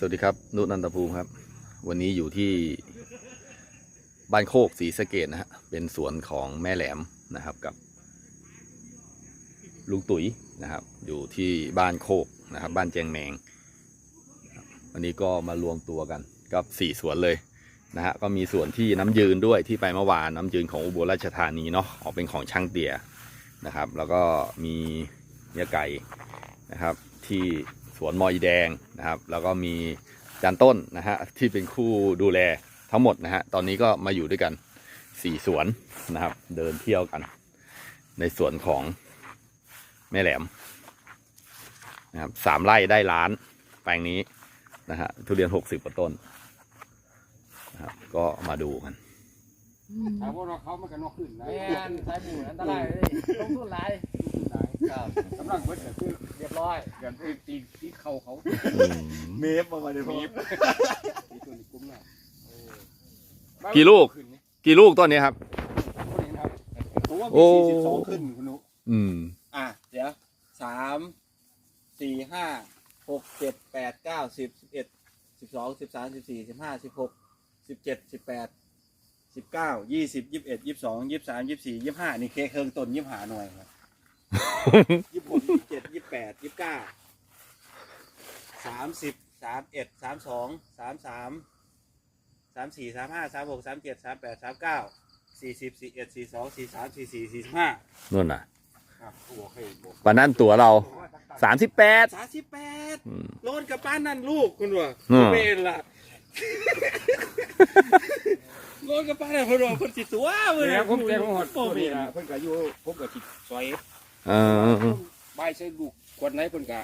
สวัสดีครับ นุนันตภูมิครับ วันนี้อยู่ที่บ้านโคกศรีสะเกดนะฮะเป็นสวนของแม่แหลมนะครับกับ ลุงตุ๋ยนะครับ อยู่ที่บ้านโคกนะครับ บ้านแจงแมง วันนี้ก็มารวมตัวกันกับสี่สวนเลยนะฮะก็มีสวนที่น้ำยืนด้วยที่ไปเมื่อวานน้ำยืนของอุบลราชธานีเนาะออกเป็นของช่างเตี่ยนะครับ แล้วก็มีเนื้อไก่นะครับที่ สวนมอยแดงนะครับ แล้วก็มีจานต้นนะฮะที่เป็นคู่ดูแลทั้งหมดนะฮะตอนนี้ก็มาอยู่ด้วยกันสี่สวนนะครับ เดินเที่ยวกัน ในส่วนของแม่แหลมนะครับสามไร่ได้ล้านแปลงนี้นะฮะทุเรียนหกสิบกว่าต้นนะครับก็มาดูกันถามว่าเราเขามันก็นอกขึ้นนะแม่นสายบูอันตรายเลยลงทุนหลาย ครับกำลังเบิดก็คือเรียบร้อยเกิดตีตีตีเข่าเขาเมฟมามาเลยพ่อมีบตีตัวนี้กุ้มหน่อยกี่ลูก ขึ้นนี่กี่ลูกต้นนี้ครับ คนนี้ครับผมว่าโอ้มีสี่สิบสองขึ้นคุณนุอืม อะเดี๋ยวสามสี่ห้าหกเจ็ดแปดเก้าสิบสิบเอ็ดสิบสองสิบสามสิบสี่สิบห้าสิบหกสิบเจ็ดสิบแปดสิบเก้ายี่สิบยี่สิบเอ็ดยี่สิบสองยี่สิบสามยี่สิบสี่ยี่สิบห้านี่เคเครื่องต้นยี่สิบห้าหน่วยครับ ยี่สิบหกยี่สิบเจ็ดยี่สิบแปดยี่สิบเก้าสามสิบสามเอ็ดสามสองสามสามสามสี่สามห้าสามหกสามเจ็ดสามแปดสามเก้าสี่สิบสี่เอ็ดสี่สองสี่สามสี่สี่สี่ห้านู่นน่ะครับโอ้โหเคยบอกวันนั้นตัวเราสามสิบแปดสามสิบแปดอืมโลนกับป้านนั่นลูกคุณวะอืมเป็นล่ะโลนกับป้านนั่นคุณวะคนสิตัวเว้ยแล้วผมแกงหอดโอ้ตัวเป็นี้นนะเพิ่นก็อยู่ผมก็คิดซอย เออใบายใส่ลูกกวนไหนเพิ่นก็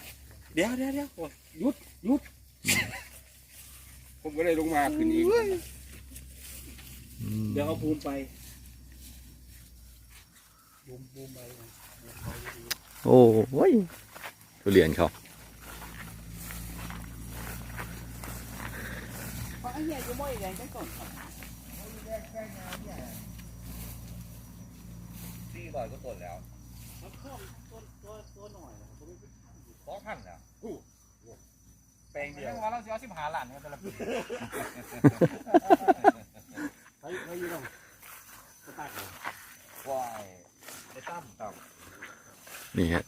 เดี๋ยวเดี๋ยวเดี๋ยวโอ้ยหยุดหยุด ผมก็เลยลงมาขึ้นอีกเดี๋ยวเอาภูมิไปบูมบูมไปโอ้ยทุเรียนเขาไอ้เหี้ยจะบ่อยแดงจังก่อนสี่ร้อยก็ต้นแล้ว มันเพิ่มต้นตัวตัวหน่อยนะครับผมไม่เป็นสองพันแล้วแปลงเดียวยังว่าเราสิเอาสิบห้าล้านเนี่ยแต่ละปีไปไปอยู่ตรงกระตักเลยว้ายไอ้ตั้มตั้มนี่ฮะ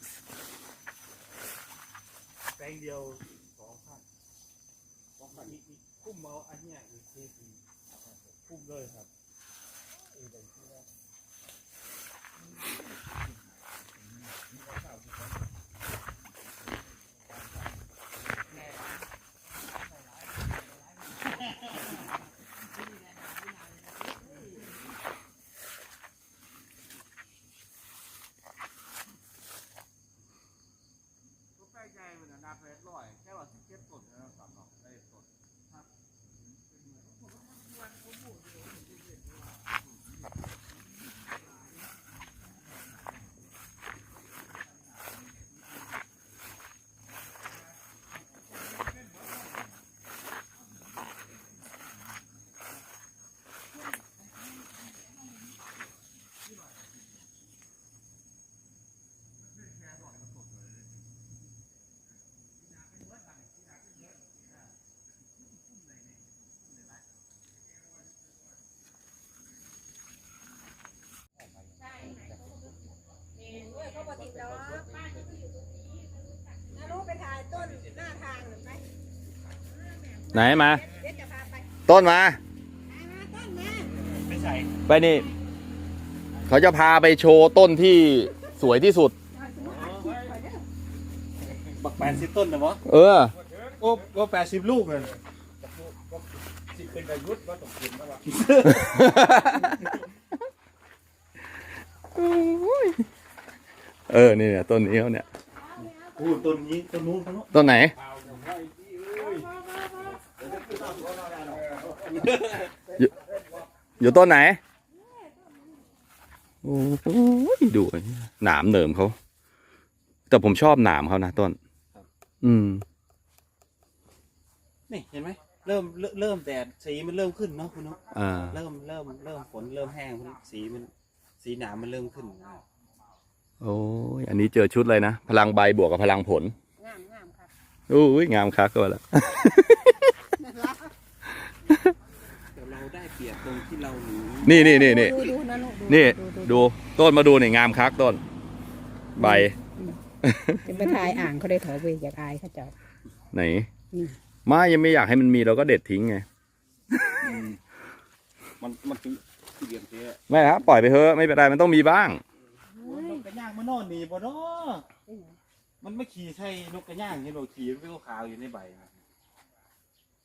แปลงเดียวสองพันสองพันนี่นี่คุ้มเอาอันเนี้ยอีกทีทีคุ้มเลยครับเออได้ที่แล้ว ตัวแป้งใหญ่มันน่ะนาแปดร้อยแค่ว่าสิบเจ็ดต้นนะครับเนาะได้ต้น ด้วยเขาบอกติดล้อนารู้ไปถ่ายต้นหน้าทางหรือไหม ไหนมาเดี๋ยวจะพาไปต้นมามา ต้นมาไม่ใส่ไปนี่ เขาจะพาไปโชว์ต้นที่สวยที่สุด บักแปดสิบต้นนะวะเออ โอ้โอ้แปดสิบลูกเลยสิเป็นประยุทธ์ว่าต้องกินแล้วว่าเออ นี่เนี่ยต้นนี้เขาเนี่ยโอ้ต้นนี้ต้นนู้นต้นนู้นต้นไหน ข่าวของไอ้ที่เอ้ย อยู่ต้นไหนโอ้โหดูอันนี้หนามเหนิมเขา แต่ผมชอบหนามเขานะต้น อืม นี่เห็นไหมเริ่มเริ่มเริ่มแดดสีมันเริ่มขึ้นเนาะคุณเนาะอ่า เริ่มเริ่มเริ่มฝนเริ่มแห้งสีมันสีหนามมันเริ่มขึ้นโอ้ยอันนี้เจอชุดเลยนะ พลังใบบวกกับพลังผล งามงามครับอุ้ยงามคักก็แล้ว ได้ เปรียบตรงที่เราหนีนี่นี่นี่นี่ ดูดูนะลูกนี่ดูดูต้นมาดูนี่งามคักต้น ใบจะไปถ่ายอ่างเขาได้ถอเวอยากอายเขาเจ้า ไหนนี่ ไม่ยังไม่อยากให้มันมีเราก็เด็ดทิ้งไง มันมันถึงที่เดียมเจ๊ไม่ครับปล่อยไปเถอะไม่เป็นไรมันต้องมีบ้าง นกกระย่างมันนอนหนีบ่เนาะมันไม่ขี่ใช่นกกระย่างที่เราขี่มันเป็นขาวๆอยู่ในใบนะ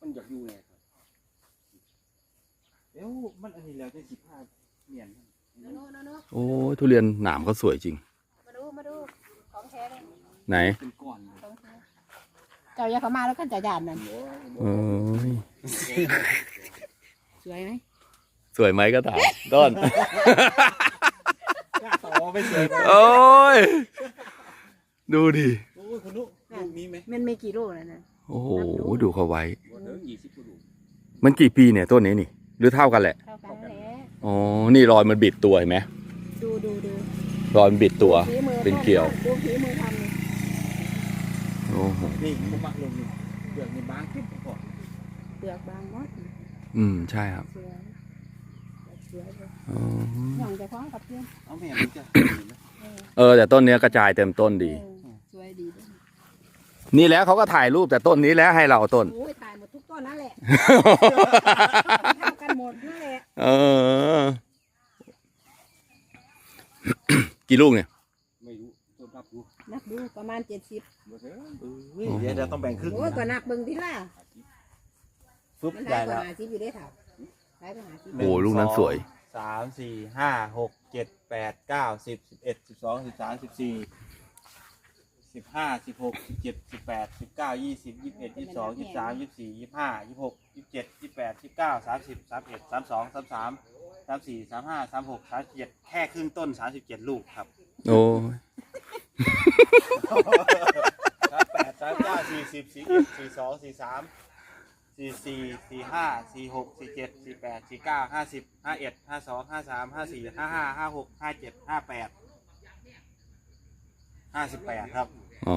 มันอยากอยู่ไงครับเอ้วมันอันนี้แล้วจะสิบห้าเมียนนาโนนาโนโอ้ยทุเรียนหนามเขาสวยจริง มาดูมาดูของแท้เลยไหนเป็นก้อนเลยของแท้เจ้าอย่าเข้ามาแล้วกันจะยานนั่นเอ้ยสวยไหมสวยไหมก็ถามต้น กล้าต่อไปเสยโอ้ย ดูดิ โอ้ยคุณนุลูกนี้ไหมมันไม่กี่โลนะนะโอ้โห ดูเขาไว้บ่เดินยี่สิบกิโลมันกี่ปีเนี่ยต้นนี้นี่ห รือเท่ากันแหละ เท่ากันแหละอ๋อ นี่รอยมันบิดตัวเห็นไหมดูดูดูรอยมันบิดตัว ฝีมือเป็นเกลียว ดูฝีมือทำนี่โอ้โหนี่ผมมักลงนี่เดือกในบางขึ้นก่อนเปลือกบางมดอืมใช่ครับสวยสวยเลยอ๋อห่วงจะคล้องกับเพื่อนเอาแม่มันจะเออแต่ต้นเนี้ยกระจายเต็มต้นดี เออสวยดีด้วยนี่แล้วเขาก็ถ่ายรูปแต่ต้นนี้แล้วให้เราต้น โอ้ยถ่ายหมดทุกต้นนั่นแหละเท่ากั นหมดนั่นแหละเออ กี่ลูกเนี่ย ไม่รู้ต้นรับรู้นับดูประมาณเจ็ดสิบบ่เดินเฮ้ยเดี๋ยวเราต้องแบ่งครึ่งโอ้ยก็นักเบิ่งที่ล่ะฟึบมันใหได้ญ่กว่าแล้วหาสิบอยู่ได้เถ่าได้กว่าหาสิบโอ้ลูกนั้นสวย สามสี่ห้าหกเจ็ดแปดเก้าสิบสิบเอ็ดสิบสองสิบสามสิบสี่ สิบห้าสิบหกสิบเจ็ดสิบแปดสิบเก้ายี่สิบยี่สิบเอ็ดยี่สิบสองยี่สิบสามยี่สิบสี่ยี่สิบห้ายี่สิบหกยี่สิบเจ็ดยี่สิบแปดยี่สิบเก้าสามสิบสามเอ็ดสามสองสามสามสามสี่สามห้าสามหกสามเจ็ดแค่ครึ่งต้นสามสิบเจ็ดลูกครับโอ้ยสามแปดสามเก้าสี่สิบสี่เอ็ดสี่สองสี่สามสี่สี่สี่ห้าสี่หกสี่เจ็ดสี่แปดสี่เก้าห้าสิบห้าเอ็ดห้าสองห้าสามห้าสี่ห้าห้าห้าหกห้าเจ็ดห้าแปด ห้าสิบแปดครับ อ๋อ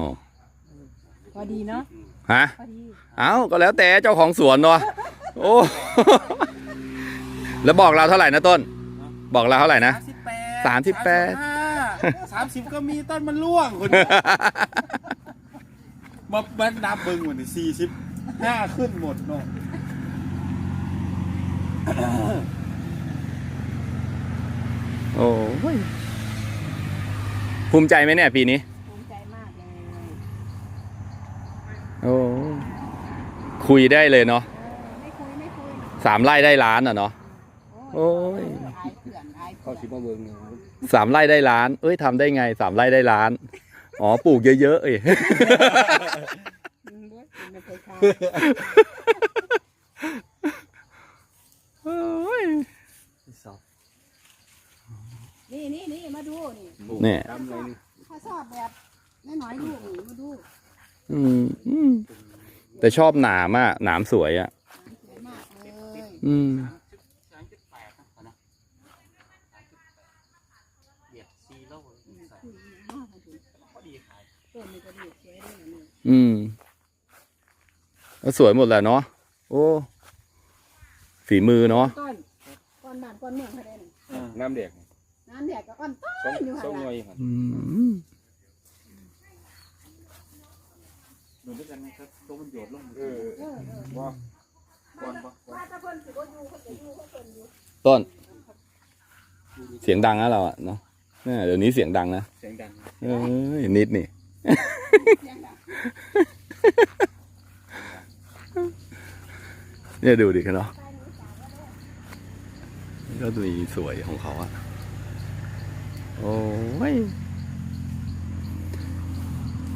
พอดีเนาะฮะ พอดีเอ้าก็แล้วแต่เจ้าของสวนเนาะโอ้ แล้วบอกเราเท่าไหร่นะต้น บอกเราเท่าไหร่นะ สามสิบแปดสามสิบแปด สามสิบก็มีต้นมันร่วงคนมาบันนับเบิ้งวันนี้สี่สิบห้าขึ้นหมดเนาะโอ้ย ภูมิใจไหมเนี่ยปีนี้ ภูมิใจมากเลยโอ้คุยได้เลยเนาะเออไม่คุยไม่คุยสามไร่ได้ล้านอะเนาะ โอ้ย อายเพื่อนอายเข้าเพื่อนสิมาเบิ่งเนี่ยสามไร่ได้ล้าน เอ้ยทำได้ไงสามไร่ได้ล้าน อ๋อปลูกเยอะๆเอ้ย อืมเว้ยไม่เคยทำ นี่นี่นี่มาดูนี่เนี่ยดำเลยนี่ถ้าชอบแบบน้อยๆลูกนี่มาดูอืมอืมแต่ชอบหนามอะหนามสวยอะ สวยมากเลยอืม สามสิบแปดนะนะเบียดซีโร่ใส่คุยมากเลยพอดีขายต้นนี้ก็ดีสวยด้วยนะนี่อืมก็สวยหมดแหละเนาะโอ้ฝีมือเนาะต้นก้อนบ้านก้อนเมืองเขาได้นี่น้ำแด งน้ำแดดกับก้อนต้สองนอยู่สห่าองงหน่หวลัยงครับอืมดูด้วยกันนะครับตัวมันโยดลงเออเออเออว่าก่อนปะว่าถ้าคนสิบ่อยู่เขาจะอยู่เขาเพิ่นอยู่ต้น เสียงดังนะเราอะเนาะเนี่ยเดี๋ยวนี้เสียงดังนะเสียงดังเอ้ยนิดนี่เสียงดังเนี่ยดูดิกันเนาะก็มีสวยของเขาอะ โอ้ย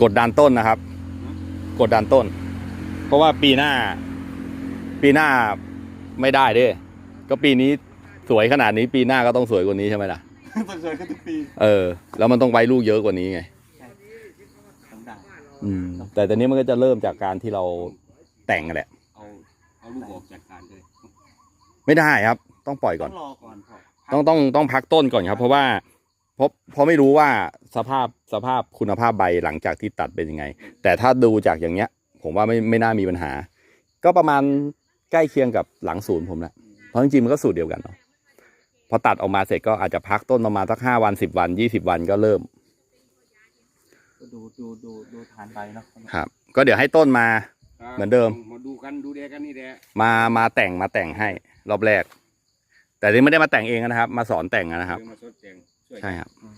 กดดันต้นนะครับ กดดันต้น เพราะว่าปีหน้า ปีหน้าไม่ได้เด้ก็ปีนี้สวยขนาดนี้ ปีหน้าก็ต้องสวยกว่านี้ใช่ไหมล่ะต้องเจอกันทุกปี เออ แล้วมันต้องไว้ลูกเยอะกว่านี้ไงทั้งด่างอืม แต่ตอนนี้มันก็จะเริ่มจากการที่เราแต่งแหละ เอาเอาลูกออกจากการเลยไม่ได้ครับ ต้องปล่อยก่ต้ออนงรอก่อนพ่อต้องต้องต้องพักต้นก่อนครับ เพราะว่า เพราะเพราะไม่รู้ว่าสภาพสภาพคุณภาพใบหลังจากที่ตัดเป็นยังไง แต่ถ้าดูจากอย่างเงี้ย ผมว่าไม่ไม่น่ามีปัญหา ก็ประมาณใกล้เคียงกับหลังศูนย์ผมแหละอืมเพราะจริงๆมันก็สูตรเดียวกันเนาะพอตัดออกมาเสร็จก็อาจจะพักต้นประมาณสักห้าวันสิบวันยี่สิบวันก็เริ่มก็ดูดูดูดูฐานใบเนาะครับ ก็เดี๋ยวให้ต้นมา เหมือนเดิม มาดูกันดูแลกันนี่แหละมามาแต่งมาแต่งให้รอบแรก แต่นี่ไม่ได้มาแต่งเองนะครับ มาสอนแต่งนะครับเดี๋ยวมาสดแต่งช่ วยใช่ครับ อืม